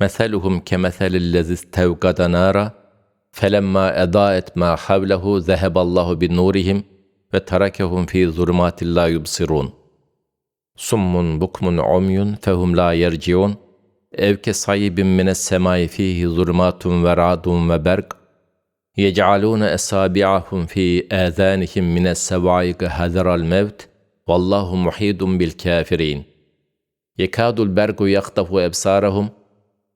مثلهم كمثل الذي استوقد نارا فلما أضاءت ما حوله ذهب الله بنورهم وتركهم في ظلمات لا يبصرون. صم بكم عمي فهم لا يرجعون. أو كصيب من السماء فيه ظلمات ورعد وبرق. يجعلون أصابعهم في آذانهم من السواعق حذر الموت والله محيط بالكافرين. يكاد البرق يخطف أبصارهم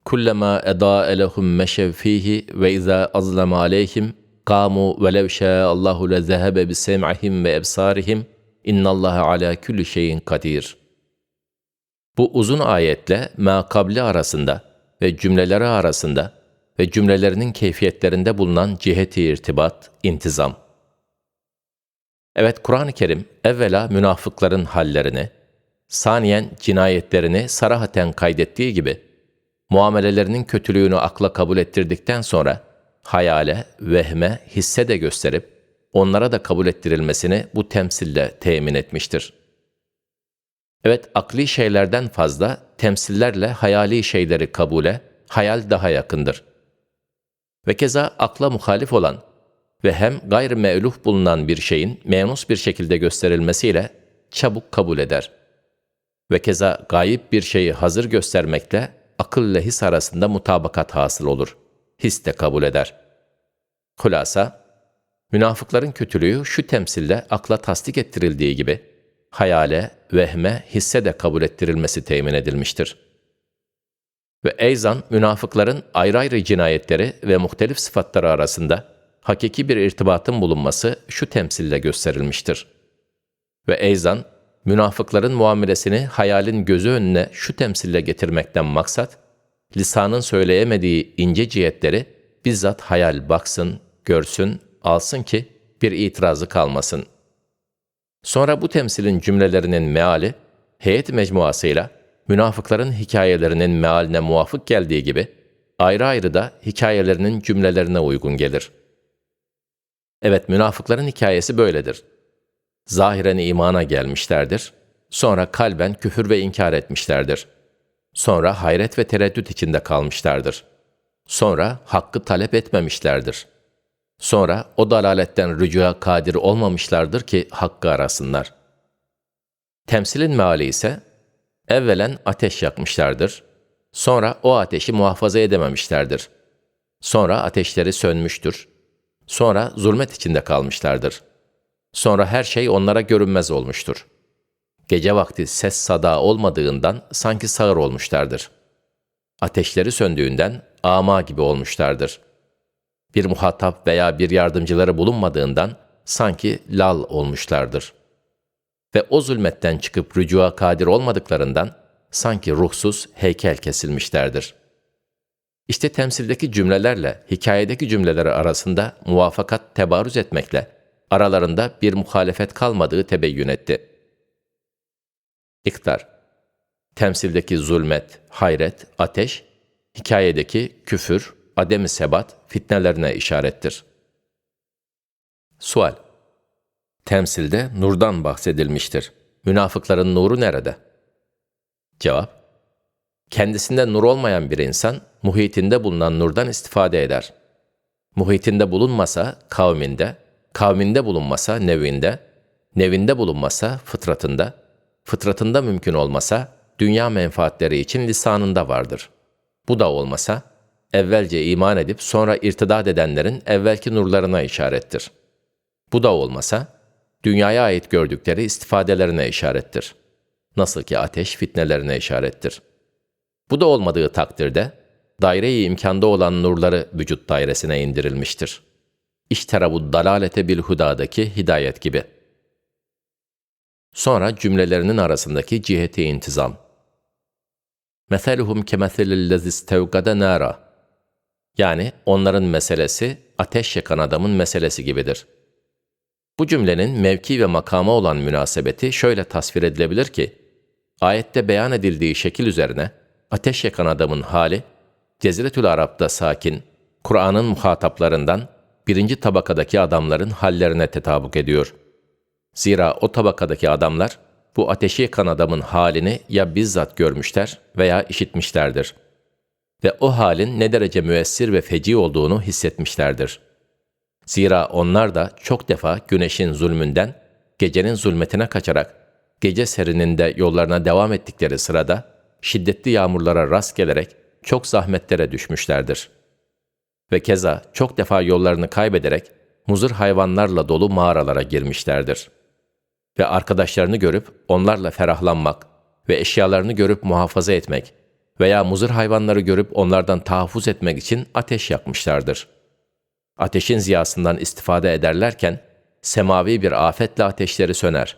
kullama eda lehum meşev fihi ve izâ azlama aleyhim kamu ve lev şâallahu le zehebe bi sem'ihim ve ebsarihim innallâhe alâ külli şeyin kadir. Bu uzun ayetle makabli arasında ve cümleleri arasında ve cümlelerinin keyfiyetlerinde bulunan ciheti irtibat, intizam. Evet Kur'an-ı Kerim evvela münafıkların hallerini, saniyen cinayetlerini sarahaten kaydettiği gibi muamelelerinin kötülüğünü akla kabul ettirdikten sonra hayale, vehme, hisse de gösterip onlara da kabul ettirilmesini bu temsille temin etmiştir. Evet, akli şeylerden fazla temsillerle hayali şeyleri kabule, hayal daha yakındır. Ve keza akla muhalif olan ve hem gayr me'luf bulunan bir şeyin menus bir şekilde gösterilmesiyle çabuk kabul eder. Ve keza gayip bir şeyi hazır göstermekle akılla his arasında mutabakat hasıl olur. His de kabul eder. Hulasa, münafıkların kötülüğü şu temsille akla tasdik ettirildiği gibi, hayale, vehme, hisse de kabul ettirilmesi temin edilmiştir. Ve eyzan münafıkların ayrı ayrı cinayetleri ve muhtelif sıfatları arasında hakiki bir irtibatın bulunması şu temsille gösterilmiştir. Ve eyzan münafıkların muamelesini hayalin gözü önüne şu temsille getirmekten maksat, lisanın söyleyemediği ince cihetleri bizzat hayal baksın, görsün, alsın ki bir itirazı kalmasın. Sonra bu temsilin cümlelerinin meali, heyet mecmuasıyla münafıkların hikayelerinin mealine muvafık geldiği gibi, ayrı ayrı da hikayelerinin cümlelerine uygun gelir. Evet, münafıkların hikayesi böyledir. Zahiren imana gelmişlerdir, sonra kalben küfür ve inkar etmişlerdir. Sonra hayret ve tereddüt içinde kalmışlardır. Sonra hakkı talep etmemişlerdir. Sonra o dalaletten rücuğa kadir olmamışlardır ki hakkı arasınlar. Temsilin meali ise, evvelen ateş yakmışlardır, sonra o ateşi muhafaza edememişlerdir. Sonra ateşleri sönmüştür, sonra zulmet içinde kalmışlardır. Sonra her şey onlara görünmez olmuştur. Gece vakti ses sada olmadığından sanki sağır olmuşlardır. Ateşleri söndüğünden ama gibi olmuşlardır. Bir muhatap veya bir yardımcıları bulunmadığından sanki lal olmuşlardır. Ve o zulmetten çıkıp rücua kadir olmadıklarından sanki ruhsuz heykel kesilmişlerdir. İşte temsildeki cümlelerle hikayedeki cümleleri arasında muvafakat tebarüz etmekle aralarında bir muhalefet kalmadığı tebeyyün etti. İktar Temsildeki zulmet, hayret, ateş, hikayedeki küfür, adem-i sebat, fitnelerine işarettir. Sual Temsilde nurdan bahsedilmiştir. Münafıkların nuru nerede? Cevap Kendisinde nur olmayan bir insan, muhitinde bulunan nurdan istifade eder. Muhitinde bulunmasa kavminde, kavminde bulunmasa nevinde, nevinde bulunmasa fıtratında, fıtratında mümkün olmasa dünya menfaatleri için lisanında vardır. Bu da olmasa, evvelce iman edip sonra irtidat edenlerin evvelki nurlarına işarettir. Bu da olmasa, dünyaya ait gördükleri istifadelerine işarettir. Nasıl ki ateş fitnelerine işarettir. Bu da olmadığı takdirde, daire-i imkanda olan nurları vücut dairesine indirilmiştir. İşterabu dalalete bil hudadaki hidayet gibi. Sonra cümlelerinin arasındaki ciheti intizam. Meseluhum kemeselillezi istevgada nara. Yani onların meselesi ateş yakan adamın meselesi gibidir. Bu cümlenin mevki ve makama olan münasebeti şöyle tasvir edilebilir ki, ayette beyan edildiği şekil üzerine ateş yakan adamın hali, Ceziretül Arap'ta sakin, Kur'an'ın muhataplarından birinci tabakadaki adamların hallerine tetabuk ediyor. Zira o tabakadaki adamlar, bu ateşi yakan adamın halini ya bizzat görmüşler veya işitmişlerdir. ve o halin ne derece müessir ve feci olduğunu hissetmişlerdir. Zira onlar da çok defa güneşin zulmünden, gecenin zulmetine kaçarak, gece serininde yollarına devam ettikleri sırada, şiddetli yağmurlara rast gelerek çok zahmetlere düşmüşlerdir. Ve keza çok defa yollarını kaybederek, muzır hayvanlarla dolu mağaralara girmişlerdir. Ve arkadaşlarını görüp onlarla ferahlanmak ve eşyalarını görüp muhafaza etmek veya muzır hayvanları görüp onlardan tahaffuz etmek için ateş yakmışlardır. Ateşin ziyasından istifade ederlerken, semavi bir afetle ateşleri söner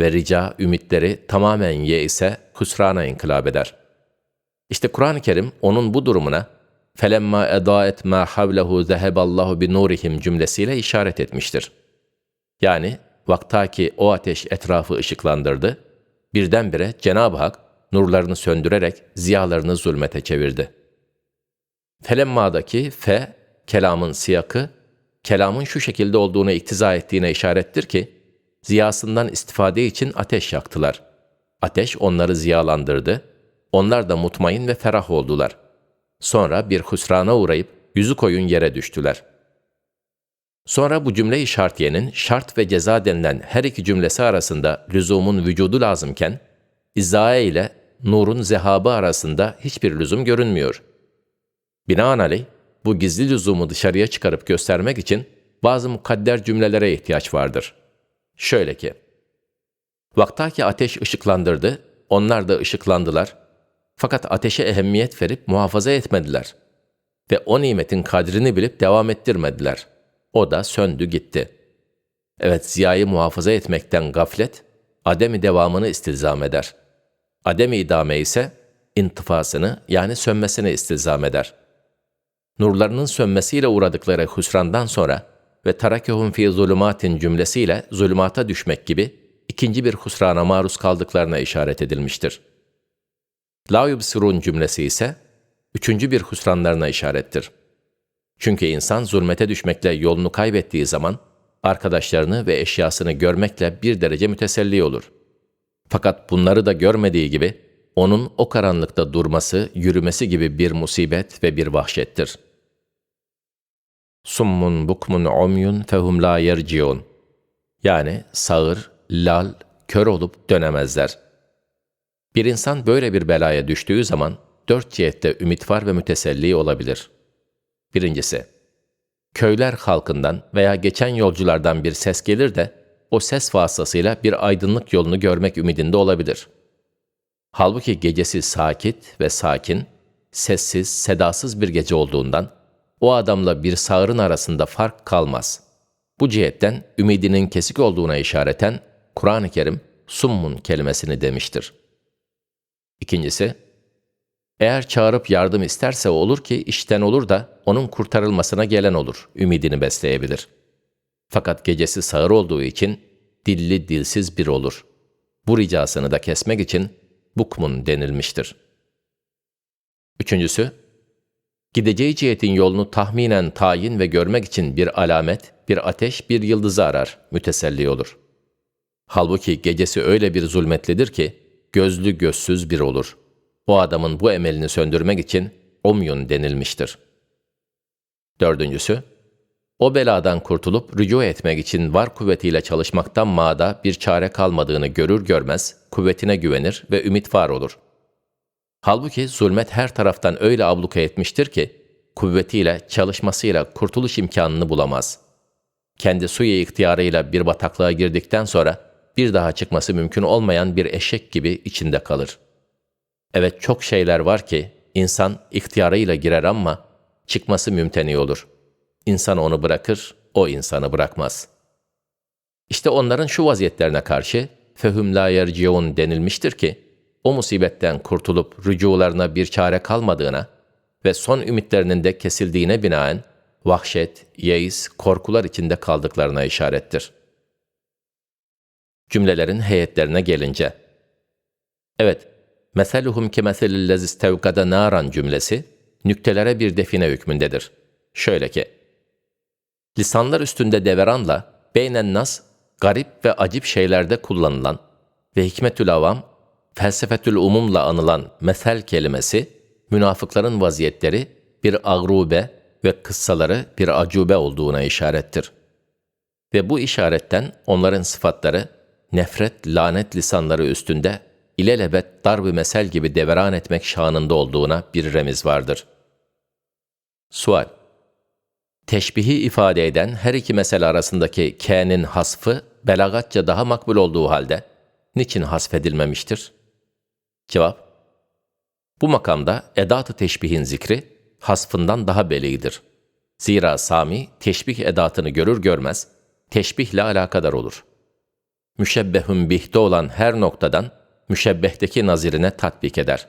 ve rica ümitleri tamamen ye ise husrana inkılap eder. İşte Kur'an-ı Kerim onun bu durumuna felemma edaet ma havlehu zeheballahu bi nurihim cümlesiyle işaret etmiştir. Yani vaktaki o ateş etrafı ışıklandırdı, birdenbire Cenab-ı Hak nurlarını söndürerek ziyalarını zulmete çevirdi. Felemma'daki fe, kelamın siyakı, kelamın şu şekilde olduğunu iktiza ettiğine işarettir ki, ziyasından istifade için ateş yaktılar. Ateş onları ziyalandırdı, onlar da mutmain ve ferah oldular. Sonra bir husrana uğrayıp yüzü koyun yere düştüler. Sonra bu cümle-i şartiyenin şart ve ceza denilen her iki cümlesi arasında lüzumun vücudu lazımken, izae ile nurun zehabı arasında hiçbir lüzum görünmüyor. Binaenaleyh, bu gizli lüzumu dışarıya çıkarıp göstermek için bazı mukadder cümlelere ihtiyaç vardır. Şöyle ki, Vaktaki ateş ışıklandırdı, onlar da ışıklandılar. Fakat ateşe ehemmiyet verip muhafaza etmediler. Ve o nimetin kadrini bilip devam ettirmediler. O da söndü gitti. Evet ziyayı muhafaza etmekten gaflet, ademi devamını istilzam eder. Ademi idame ise intifasını yani sönmesini istilzam eder. Nurlarının sönmesiyle uğradıkları husrandan sonra ve tarakehum fi zulümatin cümlesiyle zulümata düşmek gibi ikinci bir husrana maruz kaldıklarına işaret edilmiştir. La yubsirun cümlesi ise üçüncü bir husranlarına işarettir. Çünkü insan zulmete düşmekle yolunu kaybettiği zaman arkadaşlarını ve eşyasını görmekle bir derece müteselli olur. Fakat bunları da görmediği gibi onun o karanlıkta durması, yürümesi gibi bir musibet ve bir vahşettir. Summun bukmun umyun fehum la yerciun. Yani sağır, lal, kör olup dönemezler. Bir insan böyle bir belaya düştüğü zaman dört cihette ümit var ve müteselli olabilir. Birincisi, köyler halkından veya geçen yolculardan bir ses gelir de o ses vasıtasıyla bir aydınlık yolunu görmek ümidinde olabilir. Halbuki gecesi sakit ve sakin, sessiz, sedasız bir gece olduğundan o adamla bir sağırın arasında fark kalmaz. Bu cihetten ümidinin kesik olduğuna işareten Kur'an-ı Kerim summun kelimesini demiştir. İkincisi, eğer çağırıp yardım isterse olur ki işten olur da onun kurtarılmasına gelen olur, ümidini besleyebilir. Fakat gecesi sağır olduğu için dilli dilsiz bir olur. Bu ricasını da kesmek için bukmun denilmiştir. Üçüncüsü, gideceği cihetin yolunu tahminen tayin ve görmek için bir alamet, bir ateş, bir yıldızı arar, müteselli olur. Halbuki gecesi öyle bir zulmetlidir ki, gözlü gözsüz bir olur. O adamın bu emelini söndürmek için omyun denilmiştir. Dördüncüsü, o beladan kurtulup rücu etmek için var kuvvetiyle çalışmaktan mağda bir çare kalmadığını görür görmez, kuvvetine güvenir ve ümit var olur. Halbuki zulmet her taraftan öyle abluka etmiştir ki, kuvvetiyle, çalışmasıyla kurtuluş imkanını bulamaz. Kendi suyu ihtiyarıyla bir bataklığa girdikten sonra, bir daha çıkması mümkün olmayan bir eşek gibi içinde kalır. Evet çok şeyler var ki, insan ihtiyarıyla girer ama çıkması mümteni olur.'' İnsan onu bırakır, o insanı bırakmaz. İşte onların şu vaziyetlerine karşı fehum la yerciun denilmiştir ki, o musibetten kurtulup rücularına bir çare kalmadığına ve son ümitlerinin de kesildiğine binaen vahşet, yeis, korkular içinde kaldıklarına işarettir. Cümlelerin heyetlerine gelince, Evet, meseluhum ki meselillezi istevkada naran cümlesi, nüktelere bir define hükmündedir. Şöyle ki, lisanlar üstünde deveranla beynen nas, garip ve acip şeylerde kullanılan ve hikmetül avam, felsefetül umumla anılan mesel kelimesi, münafıkların vaziyetleri bir agrube ve kıssaları bir acube olduğuna işarettir. Ve bu işaretten onların sıfatları, nefret, lanet lisanları üstünde ilelebet darb-ı mesel gibi deveran etmek şanında olduğuna bir remiz vardır. Sual Teşbihi ifade eden her iki mesele arasındaki k'nin hasfı belagatça daha makbul olduğu halde niçin hasfedilmemiştir? Cevap Bu makamda edat-ı teşbihin zikri hasfından daha belidir. Zira Sami teşbih edatını görür görmez teşbihle alakadar olur. Müşebbehün bihte olan her noktadan müşebbehteki nazirine tatbik eder.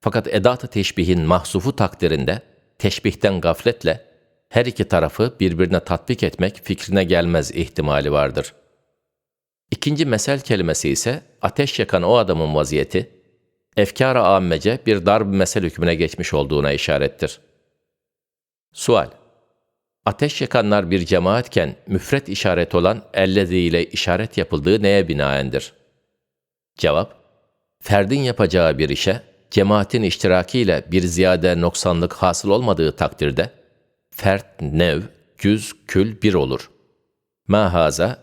Fakat edat-ı teşbihin mahsufu takdirinde teşbihten gafletle her iki tarafı birbirine tatbik etmek fikrine gelmez ihtimali vardır. İkinci mesel kelimesi ise ateş yakan o adamın vaziyeti, efkar-ı ammece bir darb mesel hükmüne geçmiş olduğuna işarettir. Sual Ateş yakanlar bir cemaatken müfret işaret olan ellezi ile işaret yapıldığı neye binaendir? Cevap Ferdin yapacağı bir işe cemaatin iştirakiyle bir ziyade noksanlık hasıl olmadığı takdirde fert, nev, cüz, kül bir olur. Mahaza,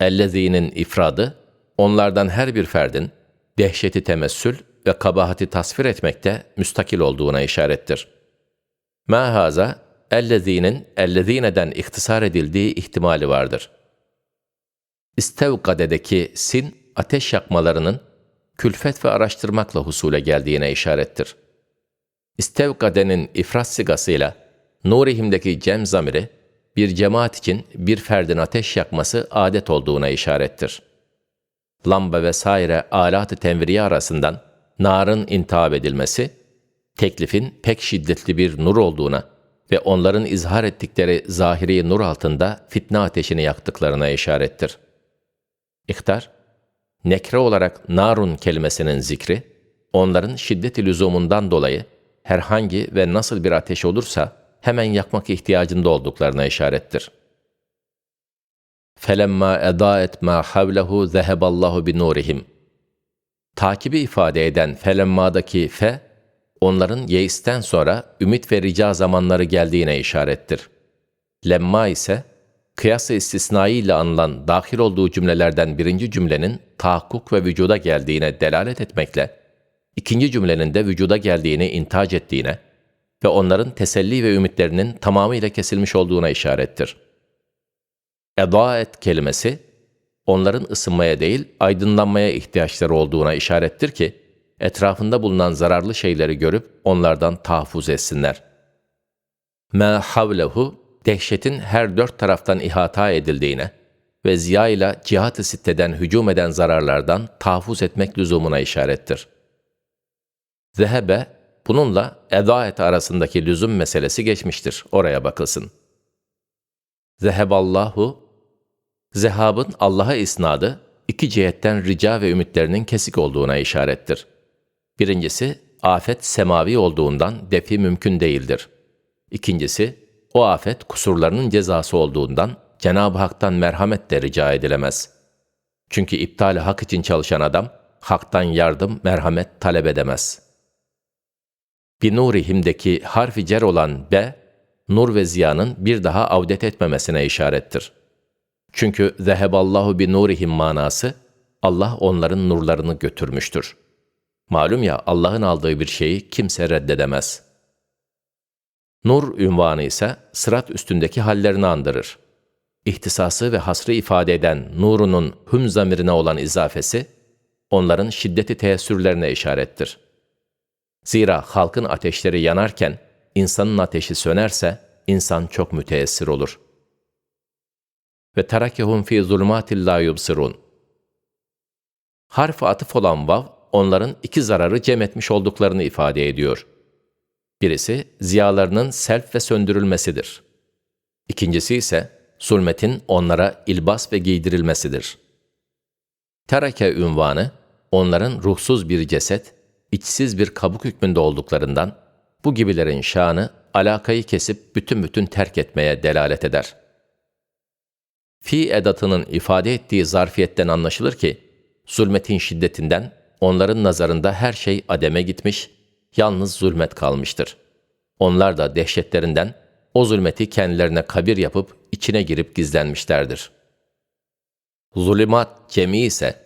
ellezinin ifradı, onlardan her bir ferdin dehşeti temessül ve kabahati tasvir etmekte müstakil olduğuna işarettir. Mahaza, ellezinin ellezineden ihtisar edildiği ihtimali vardır. İstevkade'deki sin, ateş yakmalarının külfet ve araştırmakla husule geldiğine işarettir. İstevkade'nin ifrat sigasıyla Nurihim'deki cem zamiri, bir cemaat için bir ferdin ateş yakması adet olduğuna işarettir. Lamba vesaire alat-ı tenviriye arasından narın intiab edilmesi, teklifin pek şiddetli bir nur olduğuna ve onların izhar ettikleri zahiri nur altında fitne ateşini yaktıklarına işarettir. İhtar, nekre olarak narun kelimesinin zikri, onların şiddeti lüzumundan dolayı herhangi ve nasıl bir ateş olursa hemen yakmak ihtiyacında olduklarına işarettir. فَلَمَّا اَدَاءَتْ مَا حَوْلَهُ ذَهَبَ اللّٰهُ بِنُورِهِمْ Takibi ifade eden felemma'daki fe, onların yeisten sonra ümit ve rica zamanları geldiğine işarettir. Lemma ise, kıyas-ı istisnai ile anılan dahil olduğu cümlelerden birinci cümlenin tahakkuk ve vücuda geldiğine delalet etmekle, ikinci cümlenin de vücuda geldiğini intac ettiğine, ve onların teselli ve ümitlerinin tamamıyla kesilmiş olduğuna işarettir. Edaet kelimesi, onların ısınmaya değil, aydınlanmaya ihtiyaçları olduğuna işarettir ki, etrafında bulunan zararlı şeyleri görüp onlardan tahaffuz etsinler. Ma havlehu, dehşetin her dört taraftan ihata edildiğine ve ziya ile cihat-ı sitteden hücum eden zararlardan tahaffuz etmek lüzumuna işarettir. Zehebe, Bununla edaet arasındaki lüzum meselesi geçmiştir. Oraya bakılsın. Zeheballahu, zehabın Allah'a isnadı, iki cihetten rica ve ümitlerinin kesik olduğuna işarettir. Birincisi, afet semavi olduğundan defi mümkün değildir. İkincisi, o afet kusurlarının cezası olduğundan Cenab-ı Hak'tan merhamet de rica edilemez. Çünkü iptali hak için çalışan adam, haktan yardım, merhamet talep edemez.'' binurihim'deki harfi cer olan be, nur ve ziyanın bir daha avdet etmemesine işarettir. Çünkü zeheballahu bi nurihim manası, Allah onların nurlarını götürmüştür. Malum ya Allah'ın aldığı bir şeyi kimse reddedemez. Nur ünvanı ise sırat üstündeki hallerini andırır. İhtisası ve hasrı ifade eden nurunun hüm zamirine olan izafesi, onların şiddeti teessürlerine işarettir.'' Zira halkın ateşleri yanarken insanın ateşi sönerse insan çok müteessir olur. Ve terakehum fi zulmatil la yubsirun. Harf atıf olan vav onların iki zararı cem etmiş olduklarını ifade ediyor. Birisi ziyalarının self ve söndürülmesidir. İkincisi ise zulmetin onlara ilbas ve giydirilmesidir. Terake ünvanı onların ruhsuz bir ceset içsiz bir kabuk hükmünde olduklarından bu gibilerin şanı alakayı kesip bütün bütün terk etmeye delalet eder. Fi edatının ifade ettiği zarfiyetten anlaşılır ki, zulmetin şiddetinden onların nazarında her şey ademe gitmiş, yalnız zulmet kalmıştır. Onlar da dehşetlerinden o zulmeti kendilerine kabir yapıp içine girip gizlenmişlerdir. Zulümat cemi ise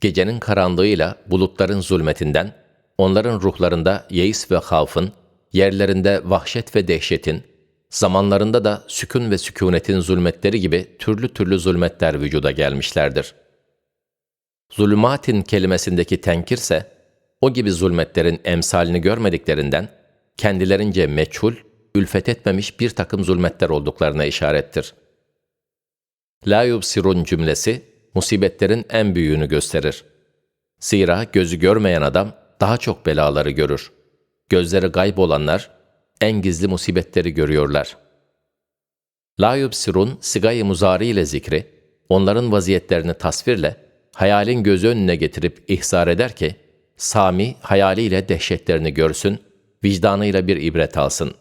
gecenin karanlığıyla bulutların zulmetinden, onların ruhlarında yeis ve havfın, yerlerinde vahşet ve dehşetin, zamanlarında da sükun ve sükunetin zulmetleri gibi türlü türlü zulmetler vücuda gelmişlerdir. Zulümatin kelimesindeki tenkirse, o gibi zulmetlerin emsalini görmediklerinden, kendilerince meçhul, ülfet etmemiş bir takım zulmetler olduklarına işarettir. La yubsirun cümlesi, musibetlerin en büyüğünü gösterir. Zira gözü görmeyen adam daha çok belaları görür. Gözleri gayb olanlar en gizli musibetleri görüyorlar. La yubsirun sigayı muzari ile zikri, onların vaziyetlerini tasvirle, hayalin gözü önüne getirip ihsar eder ki, Sami hayaliyle dehşetlerini görsün, vicdanıyla bir ibret alsın.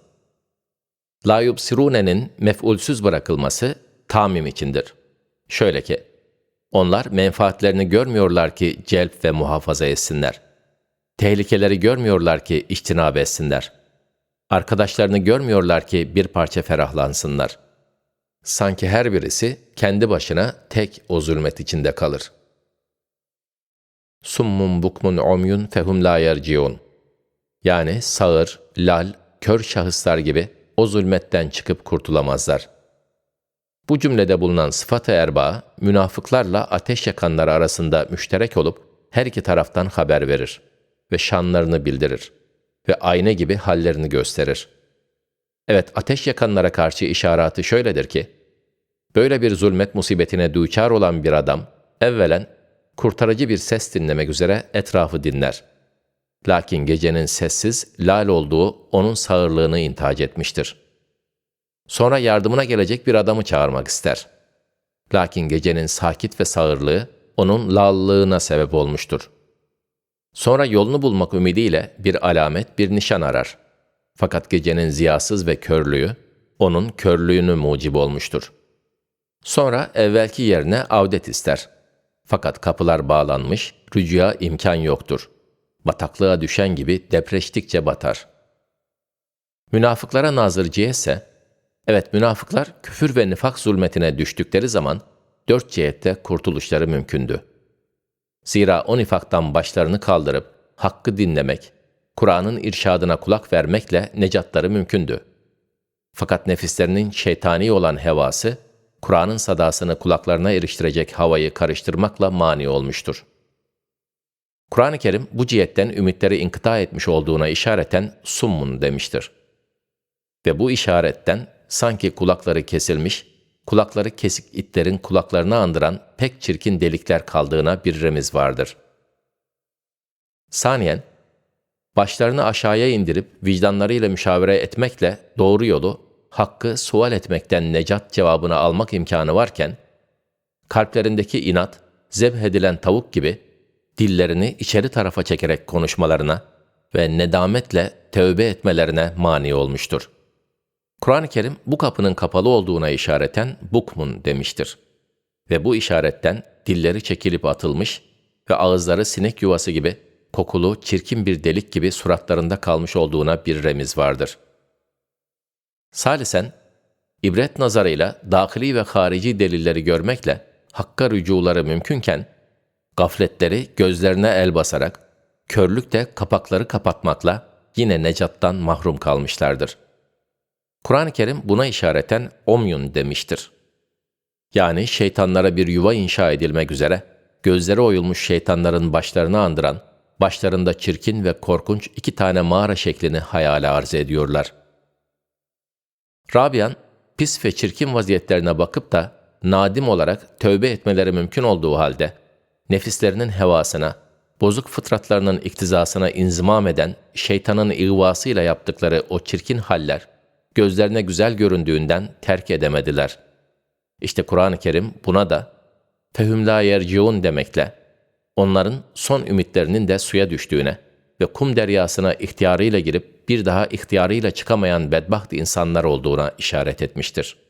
La yubsirune'nin mef'ulsüz bırakılması tamim içindir. Şöyle ki, onlar menfaatlerini görmüyorlar ki celp ve muhafaza etsinler. Tehlikeleri görmüyorlar ki içtinab etsinler. Arkadaşlarını görmüyorlar ki bir parça ferahlansınlar. Sanki her birisi kendi başına tek o zulmet içinde kalır. Summun bukmun umyun fehum la yerciun. Yani sağır, lal, kör şahıslar gibi o zulmetten çıkıp kurtulamazlar. Bu cümlede bulunan sıfat-ı erba, münafıklarla ateş yakanlar arasında müşterek olup her iki taraftan haber verir ve şanlarını bildirir ve ayna gibi hallerini gösterir. Evet, ateş yakanlara karşı işaratı şöyledir ki, böyle bir zulmet musibetine düçar olan bir adam, evvelen kurtarıcı bir ses dinlemek üzere etrafı dinler. Lakin gecenin sessiz, lal olduğu onun sağırlığını intihac etmiştir.'' Sonra yardımına gelecek bir adamı çağırmak ister. Lakin gecenin sakit ve sağırlığı onun lallığına sebep olmuştur. Sonra yolunu bulmak ümidiyle bir alamet, bir nişan arar. Fakat gecenin ziyasız ve körlüğü onun körlüğünü mucib olmuştur. Sonra evvelki yerine avdet ister. Fakat kapılar bağlanmış, rücuya imkan yoktur. Bataklığa düşen gibi depreştikçe batar. Münafıklara nazırciye ise Evet münafıklar küfür ve nifak zulmetine düştükleri zaman dört cihette kurtuluşları mümkündü. Zira o nifaktan başlarını kaldırıp hakkı dinlemek, Kur'an'ın irşadına kulak vermekle necatları mümkündü. Fakat nefislerinin şeytani olan hevası, Kur'an'ın sadasını kulaklarına eriştirecek havayı karıştırmakla mani olmuştur. Kur'an-ı Kerim bu cihetten ümitleri inkıta etmiş olduğuna işareten summun demiştir. Ve bu işaretten sanki kulakları kesilmiş, kulakları kesik itlerin kulaklarını andıran pek çirkin delikler kaldığına bir remiz vardır. Saniyen, başlarını aşağıya indirip vicdanlarıyla müşavere etmekle doğru yolu, hakkı sual etmekten necat cevabını almak imkanı varken, kalplerindeki inat, zebh edilen tavuk gibi dillerini içeri tarafa çekerek konuşmalarına ve nedametle tövbe etmelerine mani olmuştur. Kur'an-ı Kerim bu kapının kapalı olduğuna işareten bukmun demiştir. Ve bu işaretten dilleri çekilip atılmış ve ağızları sinek yuvası gibi kokulu, çirkin bir delik gibi suratlarında kalmış olduğuna bir remiz vardır. Salisen, ibret nazarıyla dahili ve harici delilleri görmekle hakka rücuları mümkünken, gafletleri gözlerine el basarak, körlükte kapakları kapatmakla yine necattan mahrum kalmışlardır.'' Kur'an-ı Kerim buna işareten omyun demiştir. Yani şeytanlara bir yuva inşa edilmek üzere, gözleri oyulmuş şeytanların başlarını andıran, başlarında çirkin ve korkunç iki tane mağara şeklini hayale arz ediyorlar. Rabian, pis ve çirkin vaziyetlerine bakıp da nadim olarak tövbe etmeleri mümkün olduğu halde, nefislerinin hevasına, bozuk fıtratlarının iktizasına inzimam eden şeytanın ihvasıyla yaptıkları o çirkin haller, gözlerine güzel göründüğünden terk edemediler. İşte Kur'an-ı Kerim buna da fehüm la yerciun demekle onların son ümitlerinin de suya düştüğüne ve kum deryasına ihtiyarıyla girip bir daha ihtiyarıyla çıkamayan bedbaht insanlar olduğuna işaret etmiştir.''